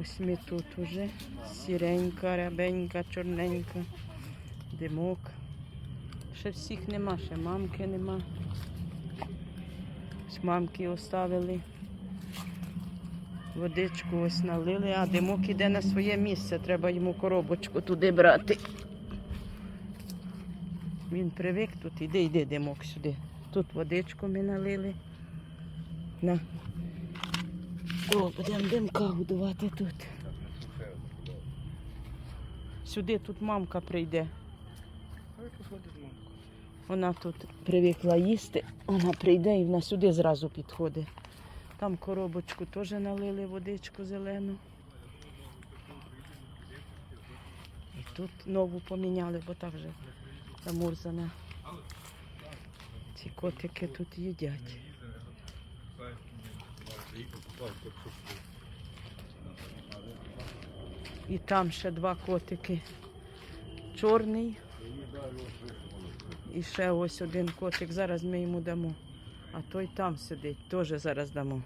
Ось ми тут уже. Сіренька, рябенька, чорненька, димок. Ще всіх нема, ще мамки нема. Ось мамки оставили. Водичку ось налили, а димок іде на своє місце. Треба йому коробочку туди брати. Він привик тут, іди, йди, димок сюди. Тут водичку ми налили. На. О, будемо димка годувати тут. Сюди тут мамка прийде. Вона тут привикла їсти, вона прийде і вона сюди зразу підходить. Там коробочку теж налили водичку зелену. І тут нову поміняли, бо так вже замурзана. Ці котики тут їдять. І там ще два котики. Чорний. І ще ось один котик. Зараз ми йому дамо. А той там сидить, теж зараз дамо.